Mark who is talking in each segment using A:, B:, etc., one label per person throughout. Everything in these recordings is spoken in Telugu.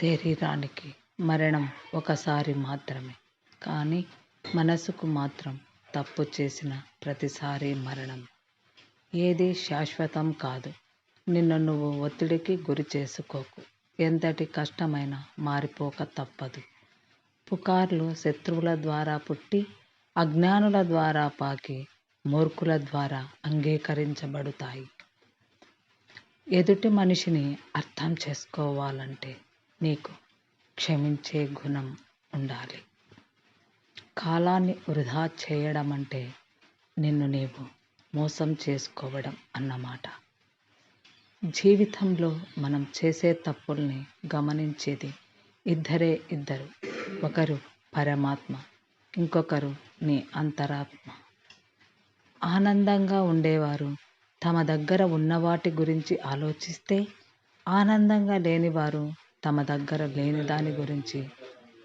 A: శరీరానికి మరణం ఒకసారి మాత్రమే. కానీ మనసుకు మాత్రం తప్పు చేసిన ప్రతిసారి మరణం. ఏది శాశ్వతం కాదు. నిన్ను నువ్వు ఒత్తిడికి గురి చేసుకోకు. ఎంతటి కష్టమైనా మారిపోక తప్పదు. పుకార్లు శత్రువుల ద్వారా పుట్టి అజ్ఞానుల ద్వారా పాకి మూర్ఖుల ద్వారా అంగీకరించబడతాయి. ఎదుటి మనిషిని అర్థం చేసుకోవాలంటే నీకు క్షమించే గుణం ఉండాలి. కాలాన్ని వృధా చేయడం అంటే నిన్ను నీవు మోసం చేసుకోవడం అన్నమాట. జీవితంలో మనం చేసే తప్పుల్ని గమనించేది ఇద్దరే ఇద్దరు. ఒకరు పరమాత్మ ఇంకొకరు నీ అంతరాత్మ. ఆనందంగా ఉండేవారు తమ దగ్గర ఉన్న వాటి గురించి ఆలోచిస్తే ఆనందంగా లేనివారు తమ దగ్గర లేని దాని గురించి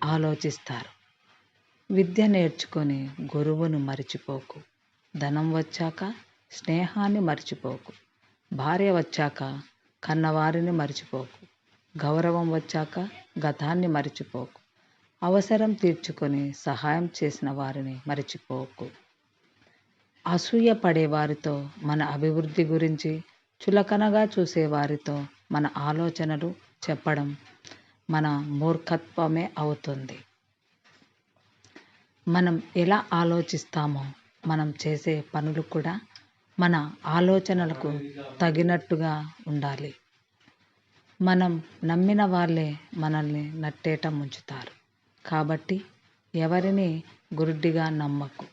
A: ఆలోచిస్తారు. విద్య నేర్చుకొని గురువును మరిచిపోకు. ధనం వచ్చాక స్నేహాన్ని మర్చిపోకు. భార్య వచ్చాక కన్నవారిని మర్చిపోకు. గౌరవం వచ్చాక గతాన్ని మరిచిపోకు. అవసరం తీర్చుకొని సహాయం చేసిన వారిని మర్చిపోకు. అసూయ పడేవారితో మన అభివృద్ధి గురించి చులకనగా చూసేవారితో మన ఆలోచనలు చెప్పడం మన మూర్ఖత్వమే అవుతుంది. మనం ఎలా ఆలోచిస్తామో మనం చేసే పనులు కూడా మన ఆలోచనలకు తగినట్టుగా ఉండాలి. మనం నమ్మిన వాళ్ళే మనల్ని నట్టేట ముంచుతారు. కాబట్టి ఎవరిని గురుడిగా నమ్మకు.